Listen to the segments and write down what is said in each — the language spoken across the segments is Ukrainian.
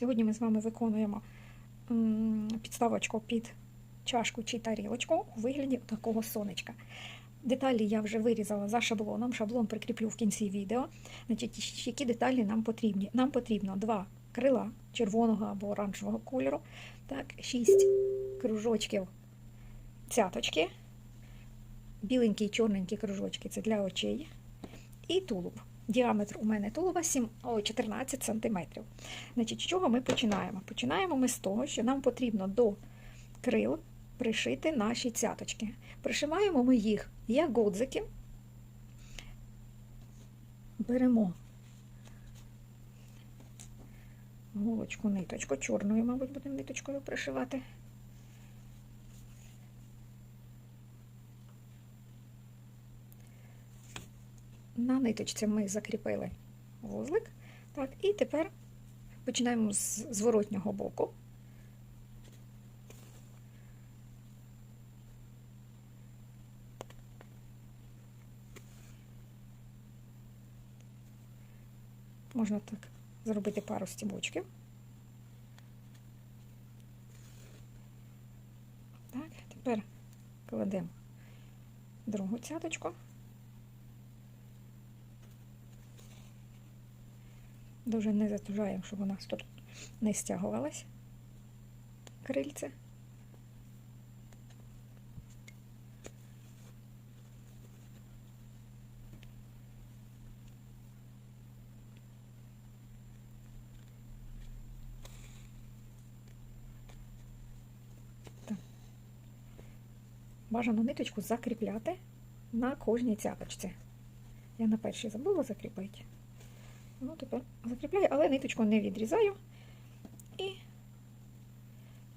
Сьогодні ми з вами виконуємо підставочку під чашку чи тарілочку у вигляді такого сонечка. Деталі я вже вирізала за шаблоном. Шаблон прикріплю в кінці відео. Значить, які деталі нам потрібні? Нам потрібно два крила червоного або оранжевого кольору, так, шість кружочків цяточки, біленькі і чорненькі кружочки це для очей, і тулуб. Діаметр у мене тулуба 7, о, 14 см. Значить, з чого ми починаємо? Починаємо ми з того, що нам потрібно до крил пришити наші цяточки. Пришиваємо ми їх як годзики. Беремо голочку, ниточку, чорною, мабуть, будемо ниточкою пришивати. На ниточці ми закріпили вузлик. Так, і тепер починаємо з зворотнього боку. Можна так зробити пару стібочків. Так, тепер кладемо другу цяточку. Дуже не затужаємо, щоб у нас тут не стягувалось крильце. Бажано ниточку закріпляти на кожній цяточці. Я на першій забула закріпити. Ну, тепер закріпляю, але ниточку не відрізаю і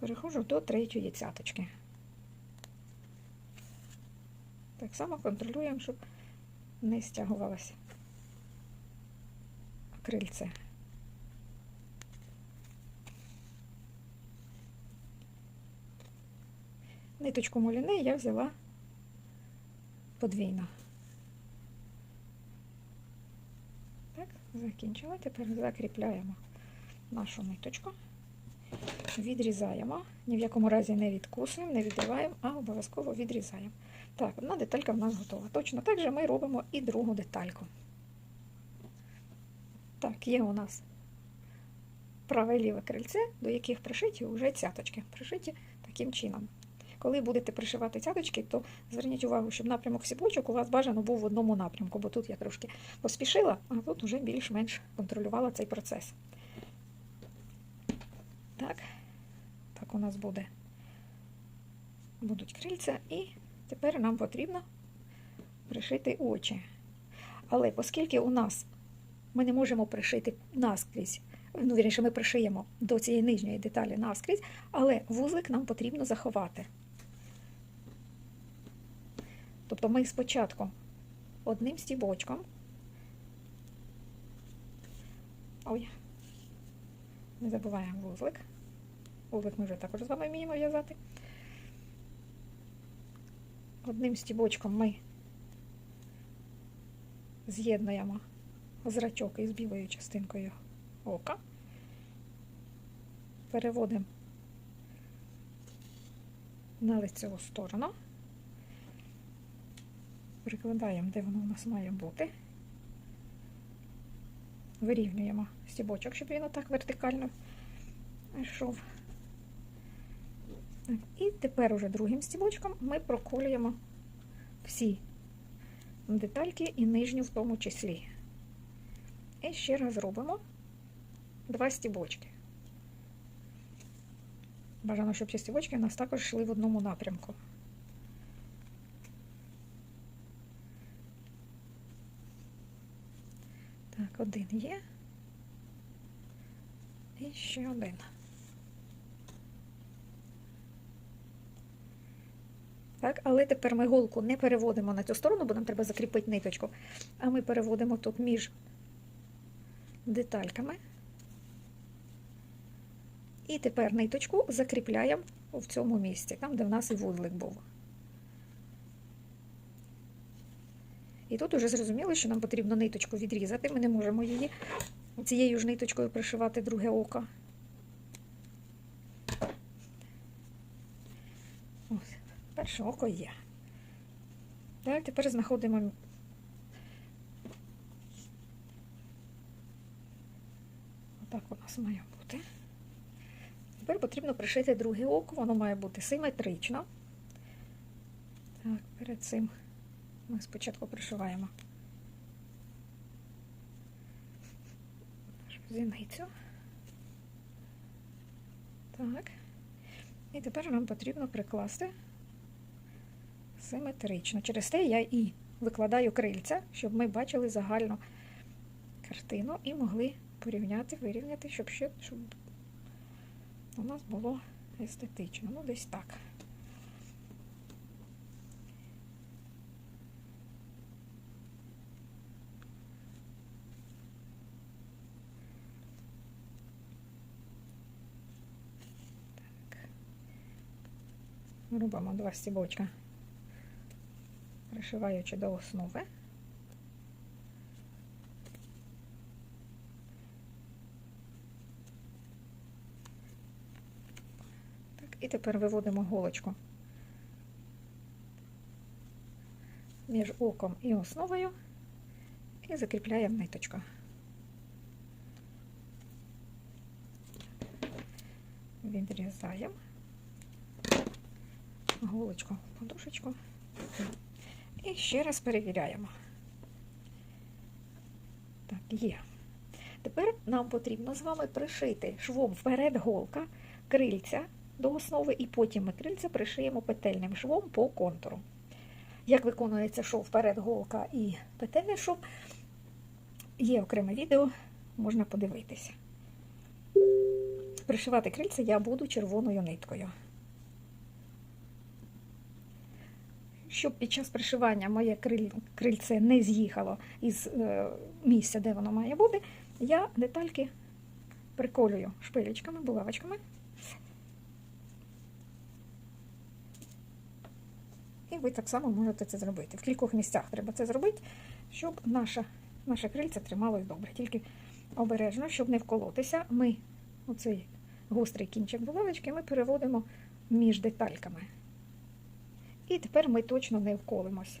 переходжу до третьої цяточки. Так само контролюємо, щоб не стягувалося крильце. Ниточку муліне я взяла подвійно. Так, закінчила. Тепер закріпляємо нашу ниточку, відрізаємо. Ні в якому разі не відкусуємо, не відриваємо, а обов'язково відрізаємо. Так, одна деталька в нас готова. Точно так же ми робимо і другу детальку. Так, є у нас праве ліве крильце, до яких пришиті вже цяточки. Пришиті таким чином. Коли будете пришивати цяточки, то зверніть увагу, щоб напрямок сіпочок у вас бажано був в одному напрямку, бо тут я трошки поспішила, а тут вже більш-менш контролювала цей процес. Так, так у нас буде. будуть крильця, і тепер нам потрібно пришити очі. Але оскільки у нас ми не можемо пришити наскрізь, ну, вірніше, ми пришиємо до цієї нижньої деталі наскрізь, але вузлик нам потрібно заховати. Тобто ми спочатку одним стібочком. Ой, не забуваємо вузлик. Вузлик ми вже також з вами вміємо в'язати. Одним стібочком ми з'єднуємо зрачок із білою частинкою ока, переводимо на лицеву сторону, прикладаємо, де воно у нас має бути, вирівнюємо стібочок, щоб він отак вертикально йшов. І тепер уже другим стібочком ми проколюємо всі детальки і нижню в тому числі. І ще раз робимо два стібочки. Бажано, щоб ці стібочки у нас також йшли в одному напрямку. Так, один є. І ще один. Так, але тепер ми голку не переводимо на цю сторону, бо нам треба закріпити ниточку, а ми переводимо тут між детальками. І тепер ниточку закріпляємо в цьому місці, там, де в нас і вузлик був. І тут вже зрозуміло, що нам потрібно ниточку відрізати. Ми не можемо її цією ж ниточкою пришивати друге око. Ось, перше око є. Далі тепер знаходимо. Отак у нас має бути. Тепер потрібно пришити друге око, воно має бути симетрично. Так, перед цим ми спочатку пришиваємо нашу зіницю. Так. І тепер нам потрібно прикласти симетрично. Через те я і викладаю крильця, щоб ми бачили загальну картину і могли порівняти, вирівняти, щоб ще щоб у нас було естетично. Ну, десь так. Робимо два стібочка, пришиваючи до основи. Так, і тепер виводимо голочку між оком і основою і закріпляємо ниточку. Відрізаємо голочку, подушечку. І ще раз перевіряємо. Так, є. Тепер нам потрібно з вами пришити швом вперед голка, крильця до основи, і потім ми крильця пришиємо петельним швом по контуру. Як виконується шов вперед голка і петельний шов, є окреме відео, можна подивитися. Пришивати крильця я буду червоною ниткою. Щоб під час пришивання моє крильце не з'їхало із е, місця, де воно має бути, я детальки приколюю шпилечками, булавочками. І ви так само можете це зробити. В кількох місцях треба це зробити, щоб наша, наше крильце трималось добре. Тільки обережно, щоб не вколотися, ми оцей гострий кінчик булавочки ми переводимо між детальками. І тепер ми точно не вколимось.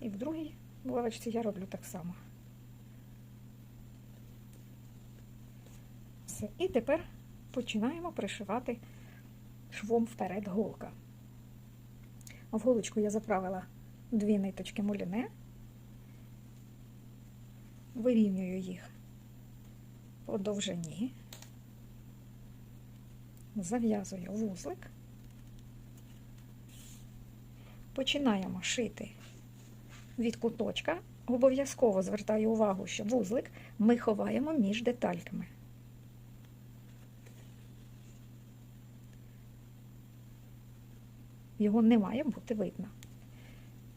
І в другій булавочці я роблю так само. Все. І тепер починаємо пришивати швом вперед голка. В голочку я заправила дві ниточки муліне, вирівнюю їх по довжині, зав'язую вузлик. Починаємо шити від куточка. Обов'язково звертаю увагу, що вузлик ми ховаємо між детальками. Його не має бути видно.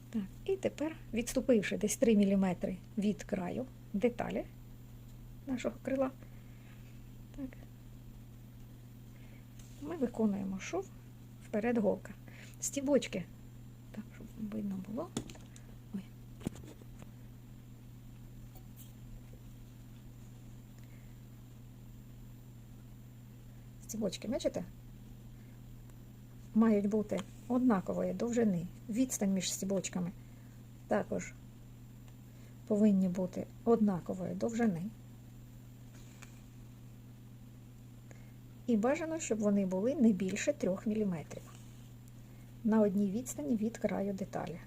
Так, І тепер, відступивши десь 3 мм від краю деталі нашого крила, так, ми виконуємо шов вперед голка. Стібочки видно було. Ой. Стібочки, бачите? Мають бути однакової довжини. Відстань між стібочками також повинні бути однакової довжини. І бажано, щоб вони були не більше 3 мм на одній відстані від краю деталі.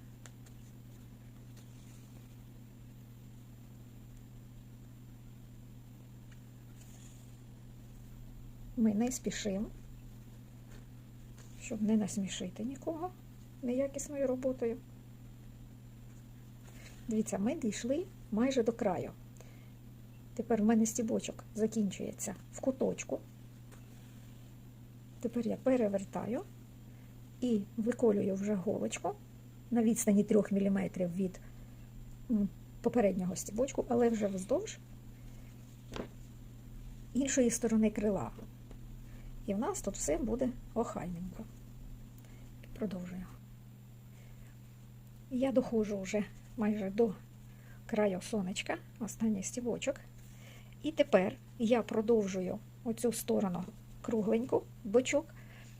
Ми не спішимо, щоб не насмішити нікого неякісною роботою. Дивіться, ми дійшли майже до краю. Тепер в мене стібочок закінчується в куточку. Тепер я перевертаю і виколюю вже голочку на відстані 3 мм від попереднього стібочку, але вже вздовж іншої сторони крила. І в нас тут все буде охайненько. Продовжую. Я доходжу вже майже до краю сонечка, останній стібочок. І тепер я продовжую оцю сторону кругленьку бочок,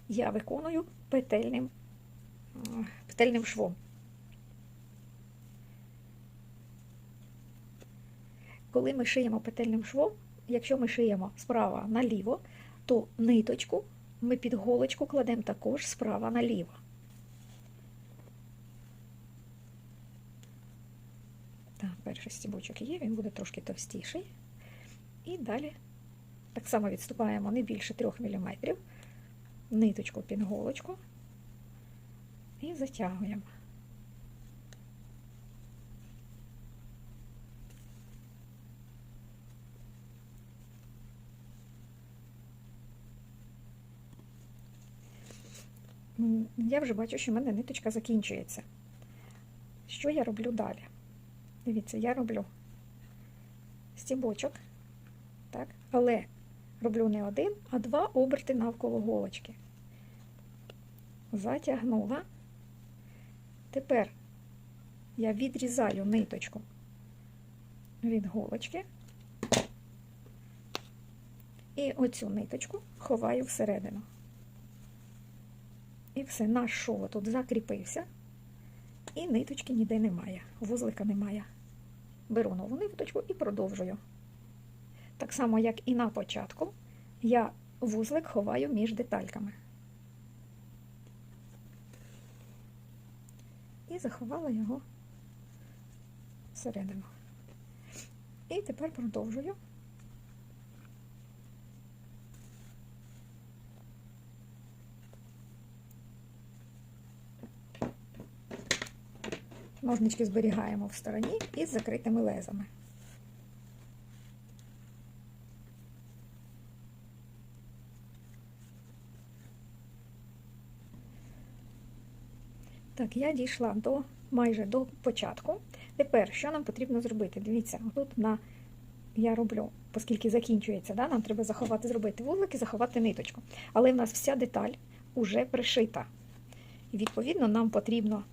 я виконую петельним петельним швом. Коли ми шиємо петельним швом, якщо ми шиємо справа наліво, то ниточку ми під голочку кладемо також справа наліво. Так, перший стібочок є, він буде трошки товстіший. І далі так само відступаємо не більше 3 мм, ниточку під голочку і затягуємо. Я вже бачу, що в мене ниточка закінчується. Що я роблю далі? Дивіться, я роблю стібочок, так? але роблю не один, а два оберти навколо голочки. Затягнула. Тепер я відрізаю ниточку від голочки і оцю ниточку ховаю всередину. І все, наш шов тут закріпився, і ниточки ніде немає, вузлика немає. Беру нову ниточку і продовжую. Так само, як і на початку, я вузлик ховаю між детальками. І заховала його всередину. І тепер продовжую. Ножнички зберігаємо в стороні із закритими лезами. Так, я дійшла до майже до початку. Тепер, що нам потрібно зробити? Дивіться, тут на я роблю, оскільки закінчується, да, нам треба заховати, зробити вузлик і заховати ниточку. Але в нас вся деталь уже пришита. І відповідно нам потрібно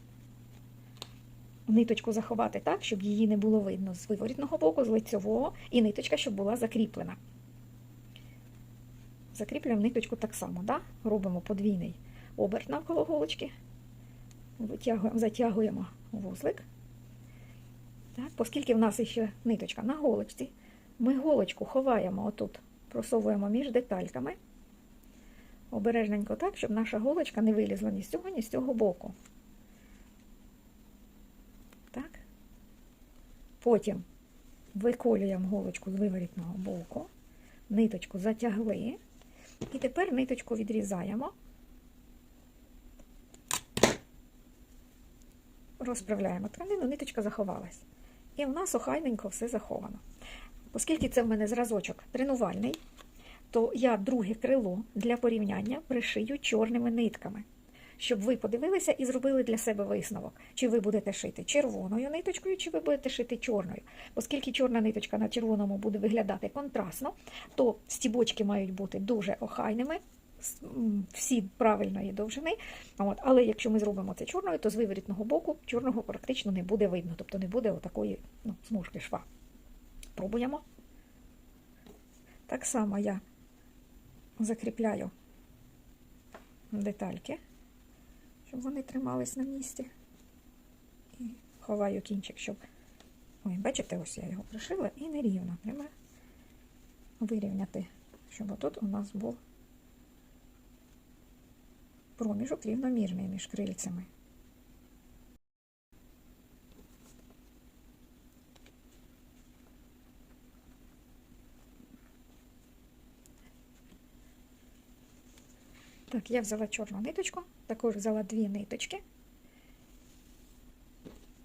ниточку заховати так, щоб її не було видно з виворітного боку, з лицьового, і ниточка, щоб була закріплена. Закріплюємо ниточку так само, да? робимо подвійний оберт навколо голочки, витягуємо, затягуємо вузлик. Так, Оскільки в нас ще ниточка на голочці, ми голочку ховаємо отут, просовуємо між детальками, обережненько так, щоб наша голочка не вилізла ні з цього, ні з цього боку. Так. Потім виколюємо голочку з виворітного боку, ниточку затягли, і тепер ниточку відрізаємо, розправляємо тканину, ниточка заховалась. І в нас охайненько все заховано. Оскільки це в мене зразочок тренувальний, то я друге крило для порівняння пришию чорними нитками щоб ви подивилися і зробили для себе висновок, чи ви будете шити червоною ниточкою, чи ви будете шити чорною. Оскільки чорна ниточка на червоному буде виглядати контрастно, то стібочки мають бути дуже охайними. Всі правильної довжини. От. Але якщо ми зробимо це чорною, то з виворітного боку чорного практично не буде видно, тобто не буде отакої ну, смужки шва. Пробуємо. Так само я закріпляю детальки щоб вони тримались на місці. І ховаю кінчик, щоб. Ой, бачите, ось я його пришила і нерівно. Треба вирівняти, щоб отут у нас був проміжок рівномірний між крильцями. Так, я взяла чорну ниточку, також взяла дві ниточки.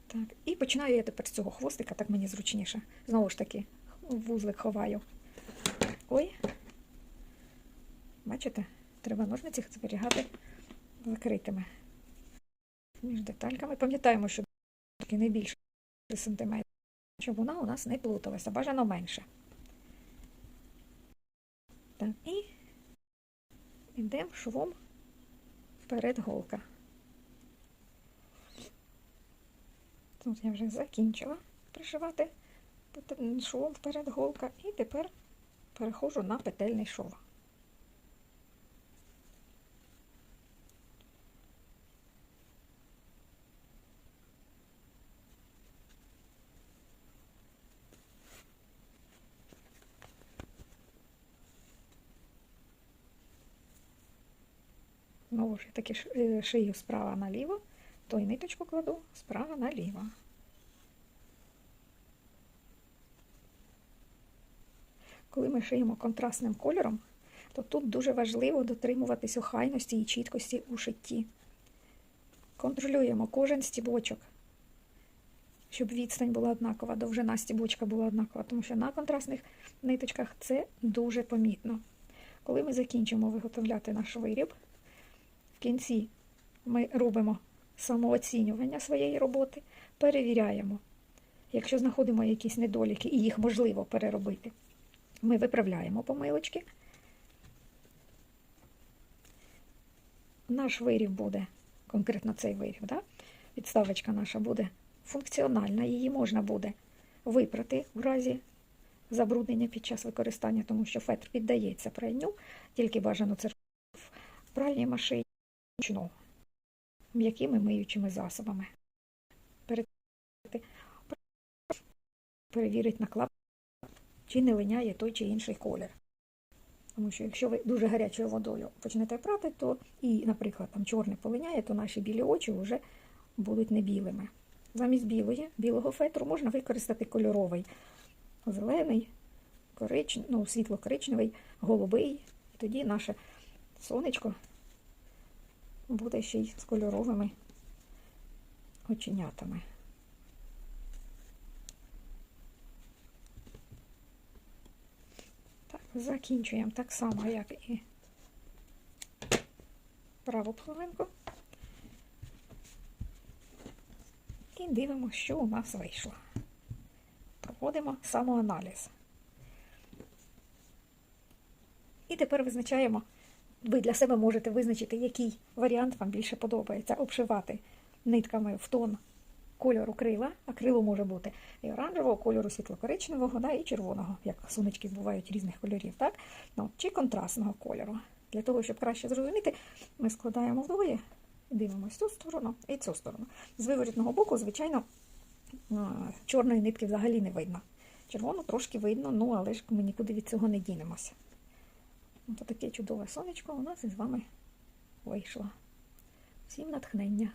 Так, І починаю я тепер з цього хвостика, так мені зручніше. Знову ж таки, вузлик ховаю. Ой, бачите, треба ножниці зберігати закритими між детальками. Пам'ятаємо, що не більше сантиметрів, щоб вона у нас не плуталася, бажано менше. Так, і Йдемо швом вперед голка. Тут я вже закінчила пришивати швом вперед голка і тепер переходжу на петельний шов. Знову ж таки е, шию справа наліво, то й ниточку кладу справа наліво. Коли ми шиємо контрастним кольором, то тут дуже важливо дотримуватись охайності і чіткості у шитті. Контролюємо кожен стібочок, щоб відстань була однакова, довжина стібочка була однакова, тому що на контрастних ниточках це дуже помітно. Коли ми закінчимо виготовляти наш виріб, в кінці ми робимо самооцінювання своєї роботи, перевіряємо. Якщо знаходимо якісь недоліки і їх можливо переробити, ми виправляємо помилочки. Наш виріб буде, конкретно цей виріб, да? підставочка наша буде функціональна, її можна буде випрати в разі забруднення під час використання, тому що фетр піддається пранню, тільки бажано це в пральній машині ручну, м'якими миючими засобами. Перевірить на клап, чи не линяє той чи інший колір. Тому що якщо ви дуже гарячою водою почнете прати, то і, наприклад, там чорне полиняє, то наші білі очі вже будуть не білими. Замість білої, білого фетру можна використати кольоровий зелений, коричневий, ну, світло-коричневий, голубий. І тоді наше сонечко буде ще й з кольоровими оченятами. Так, закінчуємо так само, як і праву половинку. І дивимося, що у нас вийшло. Проводимо самоаналіз. І тепер визначаємо, ви для себе можете визначити, який варіант вам більше подобається. Обшивати нитками в тон кольору крила, а крило може бути і оранжевого кольору, світло-коричневого, да, і червоного, як сонечки бувають різних кольорів, так? Ну, чи контрастного кольору. Для того, щоб краще зрозуміти, ми складаємо вдвоє, дивимося цю сторону і цю сторону. З виворітного боку, звичайно, чорної нитки взагалі не видно. Червону трошки видно, ну але ж ми нікуди від цього не дінемося. Ось таке чудове сонечко у нас із вами вийшло. Всім натхнення!